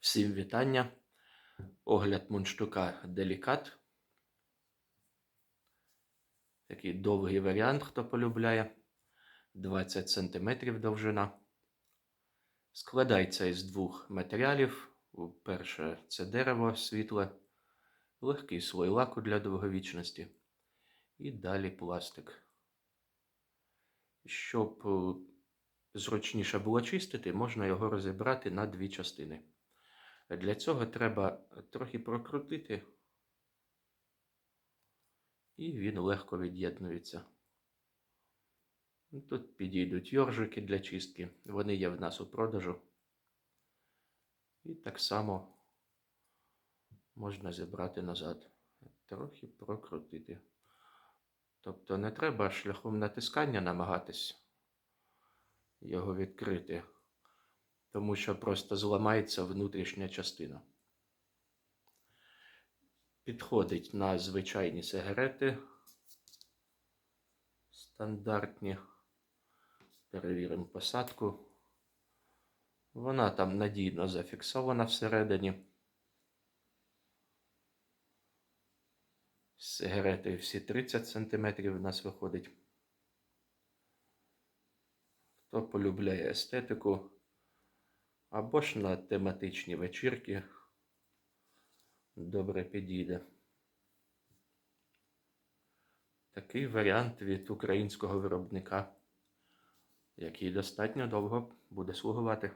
Всім вітання. Огляд мундштука Делікат. Такий довгий варіант, хто полюбляє. 20 см довжина. Складається із двох матеріалів. Перше це дерево світле, легкий слой лаку для довговічності. І далі пластик. Щоб е, зручніше було чистити, можна його розібрати на дві частини. Для цього треба трохи прокрутити, і він легко від'єднується. Тут підійдуть йоржики для чистки, вони є в нас у продажу. І так само можна зібрати назад, трохи прокрутити. Тобто не треба шляхом натискання намагатись його відкрити, тому що просто зламається внутрішня частина. Підходить на звичайні сигарети стандартні. Перевіримо посадку. Вона там надійно зафіксована всередині. З сигарети всі 30 см в нас виходить. Хто полюбляє естетику або ж на тематичні вечірки, добре підійде. Такий варіант від українського виробника, який достатньо довго буде слугувати.